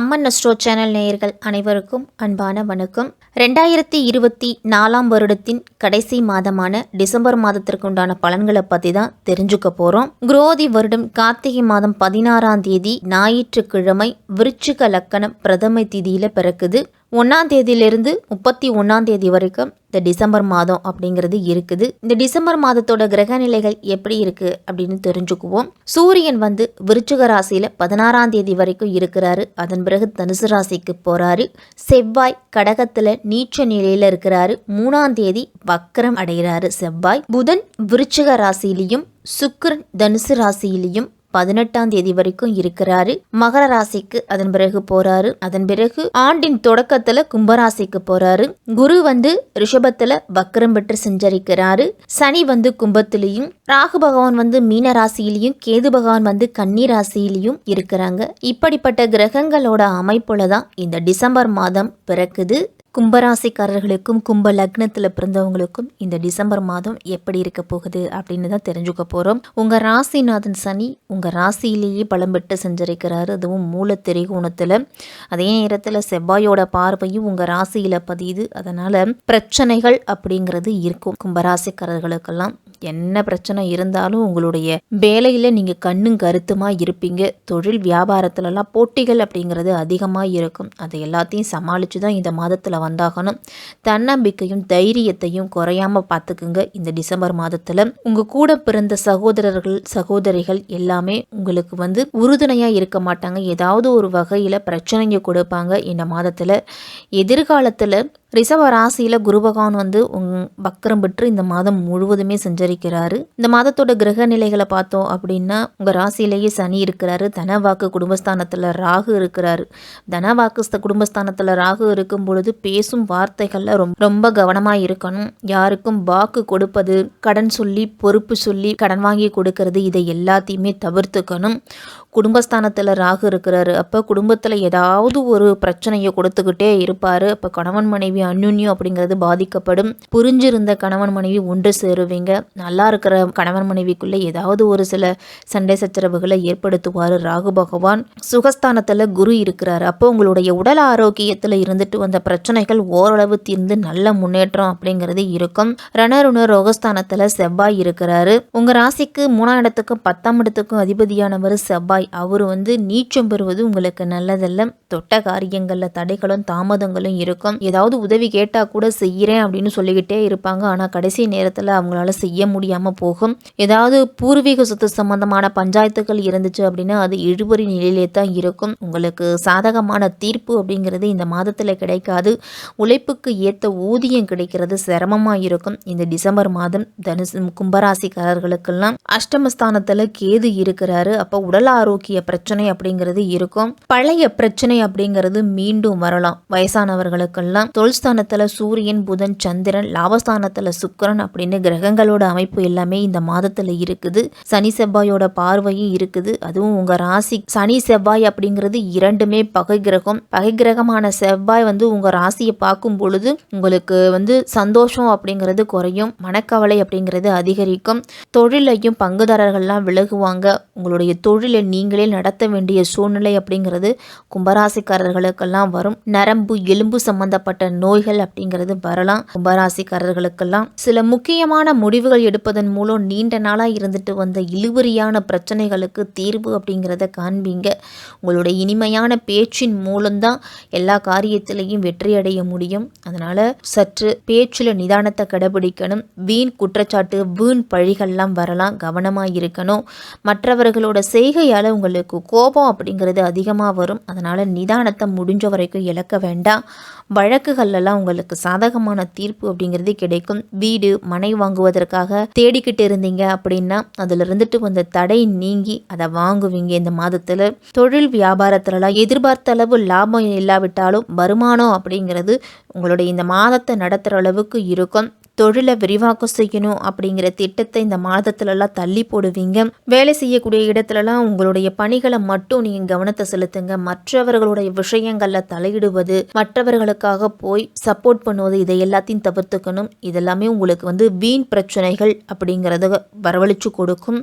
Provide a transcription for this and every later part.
அம்மன் astro channel நேயர்கள் அனைவருக்கும் அன்பான வணக்கம். ரெண்டாயிரத்தி இருபத்தி நாலாம் வருடத்தின் கடைசி மாதமான டிசம்பர் மாதத்திற்கு உண்டான பலன்களை பற்றி தான் தெரிஞ்சுக்க போகிறோம் குரோதி வருடம் கார்த்திகை மாதம் பதினாறாம் தேதி ஞாயிற்றுக்கிழமை விருச்சிக லக்கணம் பிரதம திதியில் பிறக்குது. ஒன்றாம் தேதியிலிருந்து முப்பத்தி ஒன்றாம் தேதி வரைக்கும் இந்த டிசம்பர் மாதம் அப்படிங்கிறது இருக்குது. இந்த டிசம்பர் மாதத்தோட கிரக நிலைகள் எப்படி இருக்கு அப்படின்னு தெரிஞ்சுக்குவோம். சூரியன் வந்து விருச்சிக ராசியில பதினாறாம் தேதி வரைக்கும் இருக்கிறாரு. அதன் பிறகு தனுசு ராசிக்கு போறாரு. செவ்வாய் கடகத்துல நீச்ச நிலையில இருக்கிறாரு. மூணாம் தேதி வக்கரம் அடைகிறாரு செவ்வாய். புதன் விருச்சிக ராசியிலையும் சுக்கரன் தனுசு ராசியிலையும் பதினெட்டாம் தேதி வரைக்கும் இருக்கிறாரு. மகர ராசிக்கு அதன் பிறகு போறாரு. அதன் பிறகு ஆண்டின் தொடக்கத்துல கும்பராசிக்கு போறாரு. குரு வந்து ரிஷபத்துல வக்கரம் பெற்று செஞ்சரிக்கிறாரு. சனி வந்து கும்பத்திலையும் ராகு பகவான் வந்து மீன ராசியிலையும் கேது பகவான் வந்து கன்னி ராசியிலையும் இருக்கிறாங்க. இப்படிப்பட்ட கிரகங்களோட அமைப்புல தான் இந்த டிசம்பர் மாதம் பிறக்குது. கும்பராசிக்காரர்களுக்கும் கும்ப லக்னத்தில் பிறந்தவங்களுக்கும் இந்த டிசம்பர் மாதம் எப்படி இருக்க போகுது அப்படின்னு தான் தெரிஞ்சுக்க போகிறோம் உங்கள் ராசிநாதன் சனி உங்கள் ராசியிலேயே பலம் பெற்று செஞ்சிருக்கிறாரு. அதுவும் மூல திரைகோணத்தில். அதே நேரத்தில் செவ்வாயோட பார்வையும் உங்கள் ராசியில் பதியுது. அதனால் பிரச்சனைகள் அப்படிங்கிறது இருக்கும். கும்பராசிக்காரர்களுக்கெல்லாம் என்ன பிரச்சனை இருந்தாலும் உங்களுடைய வேலையில் நீங்கள் கண்ணும் கருத்துமாக இருப்பீங்க. தொழில் வியாபாரத்துலலாம் போட்டிகள் அப்படிங்கிறது அதிகமாக இருக்கும் அதை எல்லாத்தையும் சமாளித்து தான் இந்த மாதத்தில் வந்தாகணும். தன்னம்பிக்கையும் தைரியத்தையும் குறையாம பார்த்துக்குங்க. இந்த டிசம்பர் மாதத்தில் உங்கள் கூட பிறந்த சகோதரர்கள் சகோதரிகள் எல்லாமே உங்களுக்கு வந்து உறுதுணையாக இருக்க மாட்டாங்க. ஏதாவது ஒரு வகையில் பிரச்சனைங்க கொடுப்பாங்க. இந்த மாதத்தில் எதிர்காலத்தில் ரிஷப ராசியில் குரு பகவான் வந்து உங் பக்கரம் பெற்று இந்த மாதம் முழுவதுமே சஞ்சரிக்கிறாரு. இந்த மாதத்தோட கிரக நிலைகளை பார்த்தோம் அப்படின்னா உங்கள் ராசியிலேயே சனி இருக்கிறாரு தனவாக்கு குடும்பஸ்தானத்தில் ராகு இருக்கிறாரு. தனவாக்கு குடும்பஸ்தானத்தில் ராகு இருக்கும் பொழுது பேசும் வார்த்தைகளில் ரொம்ப ரொம்ப கவனமாக இருக்கணும். யாருக்கும் வாக்கு கொடுப்பது கடன் சொல்லி பொறுப்பு சொல்லி கடன் வாங்கி கொடுக்கறது இதை எல்லாத்தையுமே தவிர்த்துக்கணும். குடும்பஸ்தானத்தில் ராகு இருக்கிறாரு. அப்போ குடும்பத்தில் ஏதாவது ஒரு பிரச்சனையை கொடுத்துக்கிட்டே இருப்பார். அப்போ கணவன் மனைவி அந்யுன்யம் அப்படிங்கிறது பாதிக்கப்படும். புரிஞ்சிருந்த கணவன் மனைவி ஒன்று சேருவீங்க. நல்லா இருக்கிற கணவன் மனைவிக்குள்ளே ஏதாவது ஒரு சில சண்டை சச்சரவுகளை ஏற்படுத்துவார் ராகு பகவான். சுகஸ்தானத்தில் குரு இருக்கிறார். அப்போ உங்களுடைய உடல் ஆரோக்கியத்தில் இருந்துட்டு வந்த பிரச்சனைகள் ஓரளவு தீர்ந்து நல்ல முன்னேற்றம் அப்படிங்கிறது இருக்கும். ரணருண ரோகஸ்தானத்தில் செவ்வாய் இருக்கிறாரு. உங்கள் ராசிக்கு மூணாம் இடத்துக்கும் பத்தாம் இடத்துக்கும் அதிபதியானவர் செவ்வாய். அவர் வந்து நீச்சம் பெறுவது உங்களுக்கு நல்லதல்ல. தொட்ட காரியங்களில் தடைகளும் தாமதங்களும் இருக்கும். ஏதாவது உதவி கேட்டால் கூட செய்கிறேன் அப்படின்னு சொல்லிக்கிட்டே இருப்பாங்க. ஆனால் கடைசி நேரத்தில் அவங்களால செய்ய முடியாமல் போகும். ஏதாவது பூர்வீக சொத்து சம்பந்தமான பஞ்சாயத்துகள் இருந்துச்சு அப்படின்னா அது இழுபறி நிலையிலே தான் இருக்கும். உங்களுக்கு சாதகமான தீர்ப்பு அப்படிங்கிறது இந்த மாதத்தில் கிடைக்காது. உழைப்புக்கு ஏற்ற ஊதியம் கிடைக்கிறது சிரமமாக இருக்கும். இந்த டிசம்பர் மாதம் தனுசு கும்பராசிக்காரர்களுக்கெல்லாம் அஷ்டமஸ்தானத்தில் கேது இருக்கிறாரு. அப்போ உடல் ஆரோக்கிய பிரச்சனை அப்படிங்கிறது இருக்கும். பழைய பிரச்சனை அப்படிங்கிறது மீண்டும் வரலாம். வயசானவர்களுக்கெல்லாம் தொல்ஸ்தானத்துல சூரியன் புதன் சந்திரன் லாபஸ்தானத்துல சுக்கரன் அப்படின்னு கிரகங்களோட அமைப்பு எல்லாமே இந்த மாதத்துல இருக்குது. சனி செவ்வாயோட பார்வையும் இருக்குது. அதுவும் உங்க ராசி சனி செவ்வாய் அப்படிங்கிறது இரண்டுமே பகை கிரகம். பகை கிரகமான செவ்வாய் வந்து உங்க ராசியை பார்க்கும் பொழுது உங்களுக்கு வந்து சந்தோஷம் அப்படிங்கிறது குறையும். மனக்கவலை அப்படிங்கிறது அதிகரிக்கும். தொழிலையும் பங்குதாரர்கள்லாம் விலகுவாங்க. உங்களுடைய தொழிலை நீங்களே நடத்த வேண்டிய சூழ்நிலை அப்படிங்கிறது கும்பராசிக்காரர்களுக்கெல்லாம் வரும். நரம்பு எலும்பு சம்பந்தப்பட்ட நோய்கள் அப்படிங்கிறது வரலாம். கும்பராசிக்காரர்களுக்கெல்லாம் சில முக்கியமான முடிவுகள் எடுப்பதன் மூலம் நீண்ட நாளாக இருந்துட்டு வந்த இழுபறியான பிரச்சனைகளுக்கு தீர்வு அப்படிங்கிறத காண்பீங்க. உங்களுடைய இனிமையான பேச்சின் மூலம்தான் எல்லா காரியத்திலையும் வெற்றி அடைய முடியும். அதனால சற்று பேச்சில் நிதானத்தை கடைபிடிக்கணும். வீண் குற்றச்சாட்டு வீண் பழிகள்லாம் வரலாம். கவனமாக இருக்கணும். மற்றவர்களோட செய்கையால் உங்களுக்கு கோபம் அப்படிங்கிறது அதிகமாக வரும். அதனால் நிதானத்தை முடிஞ்ச வரைக்கும் இழக்க வேண்டாம். வழக்குகள்லாம் உங்களுக்கு சாதகமான தீர்ப்பு அப்படிங்கிறது கிடைக்கும். வீடு மனை வாங்குவதற்காக தேடிக்கிட்டு இருந்தீங்க அப்படின்னா அதில் இருந்துட்டு வந்த தடை நீங்கி அதை வாங்குவீங்க இந்த மாதத்தில். தொழில் வியாபாரத்துலலாம் எதிர்பார்த்த அளவு லாபம் இல்லாவிட்டாலும் வருமானம் அப்படிங்கிறது உங்களுடைய இந்த மாதத்தை நடத்துகிற அளவுக்கு இருக்கும். தொழிலை விரிவாக்கம் செய்யணும் அப்படிங்கிற திட்டத்தை இந்த மாதத்துலலாம் தள்ளி போடுவீங்க. வேலை செய்யக்கூடிய இடத்துலலாம் உங்களுடைய பணிகளை மட்டும் நீங்கள் கவனத்தை செலுத்துங்க. மற்றவர்களுடைய விஷயங்களில் தலையிடுவது மற்றவர்களுக்காக போய் சப்போர்ட் பண்ணுவது இதை எல்லாத்தையும் தவிர்த்துக்கணும். இதெல்லாமே உங்களுக்கு வந்து வீண் பிரச்சனைகள் அப்படிங்கிறத வரவழைச்சு கொடுக்கும்.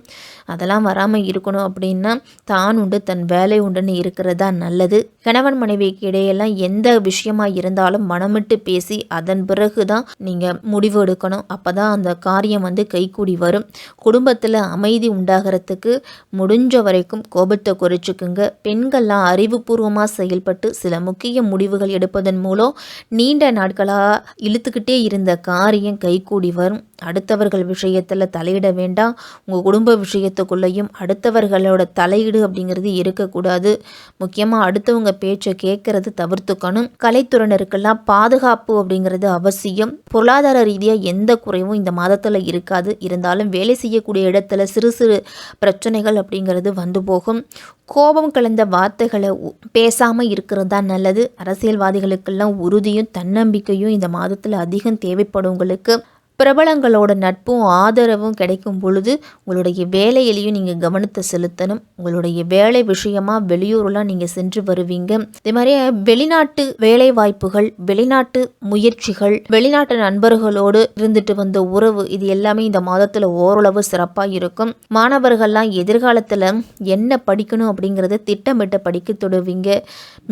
அதெல்லாம் வராமல் இருக்கணும் அப்படின்னா தான் உண்டு தன் வேலை உண்டுன்னு இருக்கிறது தான் நல்லது. கணவன் மனைவிக்கு இடையெல்லாம் எந்த விஷயமா இருந்தாலும் மனமிட்டு பேசி அதன் பிறகு தான் நீங்கள் முடிவு எடுக்கணும் அப்போ தான் அந்த காரியம் வந்து கைகூடி வரும். குடும்பத்தில் அமைதி உண்டாகிறதுக்கு முடிஞ்ச வரைக்கும் கோபத்தை குறைச்சிக்குங்க. பெண்கள்லாம் அறிவுபூர்வமாக செயல்பட்டு சில முக்கிய முடிவுகள் எடுப்பதன் மூலம் நீண்ட நாட்களாக இழுத்துக்கிட்டே இருந்த காரியம் கைகூடி வரும். அடுத்தவர்கள் விஷயத்தில் தலையிட வேண்டாம். உங்கள் குடும்ப விஷயத்துக்குள்ளேயும் அடுத்தவர்களோட தலையீடு அப்படிங்கிறது இருக்கக்கூடாது. முக்கியமாக அடுத்தவங்க பேச்சை கேட்கறது தவிர்த்துக்கணும். கலைத்துறையினருக்கெல்லாம் பாதுகாப்பு அப்படிங்கிறது அவசியம். பொருளாதார ரீதியாக எந்த குறைவும் இந்த மாதத்தில் இருக்காது. இருந்தாலும் வேலை செய்யக்கூடிய இடத்துல சிறு சிறு பிரச்சனைகள் அப்படிங்கிறது வந்து போகும். கோபம் கலந்த வார்த்தைகளை பேசாமல் இருக்கிறது தான் நல்லது. அரசியல்வாதிகளுக்கெல்லாம் உறுதியும் தன்னம்பிக்கையும் இந்த மாதத்தில் அதிகம் தேவைப்படுவங்களுக்கு பிரபலங்களோட நட்பும் ஆதரவும் கிடைக்கும் பொழுது உங்களுடைய வேலையிலையும் நீங்கள் கவனத்தை செலுத்தணும். உங்களுடைய வேலை விஷயமா வெளியூர்லாம் நீங்கள் சென்று வருவீங்க. இதே மாதிரி வெளிநாட்டு வேலை வாய்ப்புகள் வெளிநாட்டு முயற்சிகள் வெளிநாட்டு நண்பர்களோடு இருந்துட்டு வந்த உறவு இது எல்லாமே இந்த மாதத்தில் ஓரளவு சிறப்பாக இருக்கும். மாணவர்கள்லாம் எதிர்காலத்தில் என்ன படிக்கணும் அப்படிங்கிறத திட்டமிட்ட படிக்க தொடுவீங்க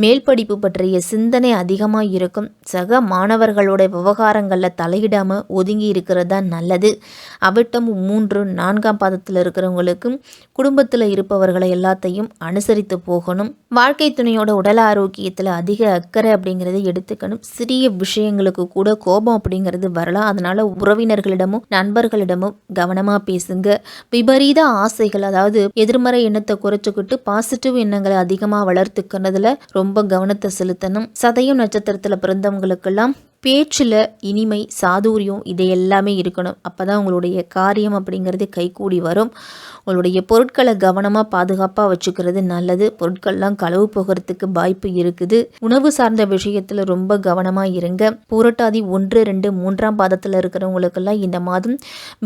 மேல் படிப்பு பற்றிய சிந்தனை அதிகமாக இருக்கும். சக மாணவர்களோட விவகாரங்களில் தலையிடாமல் ஒதுங்கி இருக்கிறது தான் நல்லது. அவிட்டம் மூன்று நான்காம் பாதத்தில் இருக்கிறவங்களுக்கும் குடும்பத்தில் இருப்பவர்களை எல்லாத்தையும் அனுசரித்து போகணும். வாழ்க்கை துணையோட உடல் ஆரோக்கியத்தில் அதிக அக்கறை அப்படிங்கிறத எடுத்துக்கணும். சிறிய விஷயங்களுக்கு கூட கோபம் அப்படிங்கிறது வரலாம். அதனால் உறவினர்களிடமும் நண்பர்களிடமும் கவனமாக பேசுங்க. விபரீத ஆசைகள் அதாவது எதிர்மறை எண்ணத்தை குறைச்சிக்கிட்டு பாசிட்டிவ் எண்ணங்களை அதிகமாக வளர்த்துக்கிறதுல ரொம்ப கவனத்தை செலுத்தணும். சதயம் நட்சத்திரத்தில் பிறந்தவங்களுக்கெல்லாம் பேச்சில் இனிமை சாதுரியம் இது எல்லாமே இருக்கணும். அப்போ தான் உங்களுடைய காரியம் அப்படிங்கிறது கைகூடி வரும். உங்களுடைய பொருட்களை கவனமாக பாதுகாப்பாக வச்சுக்கிறது நல்லது. பொருட்கள்லாம் களவு போகிறதுக்கு வாய்ப்பு இருக்குது. உணவு சார்ந்த விஷயத்தில் ரொம்ப கவனமாக இருங்க. பூரட்டாதி ஒன்று ரெண்டு மூன்றாம் பாதத்தில் இருக்கிறவங்களுக்கெல்லாம் இந்த மாதம்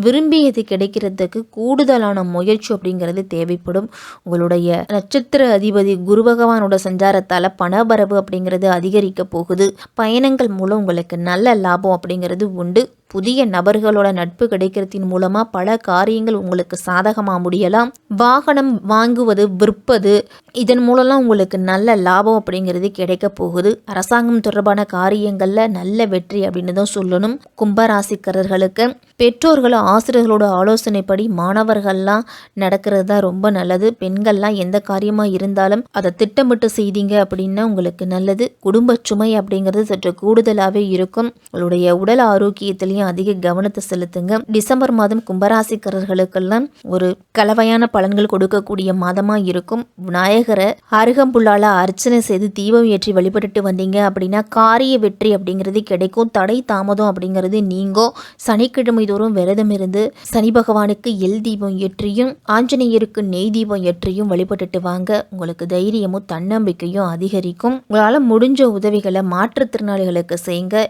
விரும்பியது கிடைக்கிறதுக்கு கூடுதலான முயற்சி அப்படிங்கிறது தேவைப்படும். உங்களுடைய நட்சத்திர அதிபதி குரு பகவானோட சஞ்சாரத்தால் பணவரவு அப்படிங்கிறது அதிகரிக்க போகுது. பயணங்கள் மூலம் உங்களுக்கு நல்ல லாபம் அப்படிங்கிறது உண்டு. புதிய நபர்களோட நட்பு கிடைக்கிறதின் மூலமாக பல காரியங்கள் உங்களுக்கு சாதகமாக முடியலாம். வாகனம் வாங்குவது விற்பது இதன் மூலம்லாம் உங்களுக்கு நல்ல லாபம் அப்படிங்கிறது கிடைக்க போகுது. அரசாங்கம் தொடர்பான காரியங்களில் நல்ல வெற்றி அப்படின்னு தான் சொல்லணும். கும்பராசிக்காரர்களுக்கு பெற்றோர்களும் ஆசிரியர்களோட ஆலோசனைப்படி மாணவர்கள்லாம் நடக்கிறது தான் ரொம்ப நல்லது. பெண்கள்லாம் எந்த காரியமாக இருந்தாலும் அதை திட்டமிட்டு செய்தீங்க அப்படின்னா உங்களுக்கு நல்லது. குடும்ப சுமை அப்படிங்கிறது சற்று கூடுதலாகவே இருக்கும். உங்களுடைய உடல் ஆரோக்கியத்திலையும் அதிக கவனத்தை செலுத்துங்க. டிசம்பர் மாதம் கும்பராசிக்காரர்களுக்கெல்லாம் ஒரு கலவையான பலன்கள் கொடுக்கக்கூடிய மாதமாக இருக்கும். விநாயகரை அருகம்புல்லால் அர்ச்சனை செய்து தீபம் ஏற்றி வழிபட்டுட்டு வந்தீங்க அப்படின்னா காரிய வெற்றி அப்படிங்கிறது கிடைக்கும். தடை தாமதம் அப்படிங்கிறது நீங்கும். சனிக்கிழமை தோறும் விரதம் இருந்து சனி பகவானுக்கு எல் தீபம் ஏற்றியும் ஆஞ்சநேயருக்கு நெய் தீபம் ஏற்றியும் வழிபட்டுட்டு வாங்க. உங்களுக்கு தைரியமும் தன்னம்பிக்கையும் அதிகரிக்கும். உங்களால் முடிஞ்ச உதவிகளை மாற்றுத்திறனாளிகளுக்கு செய்யுங்க.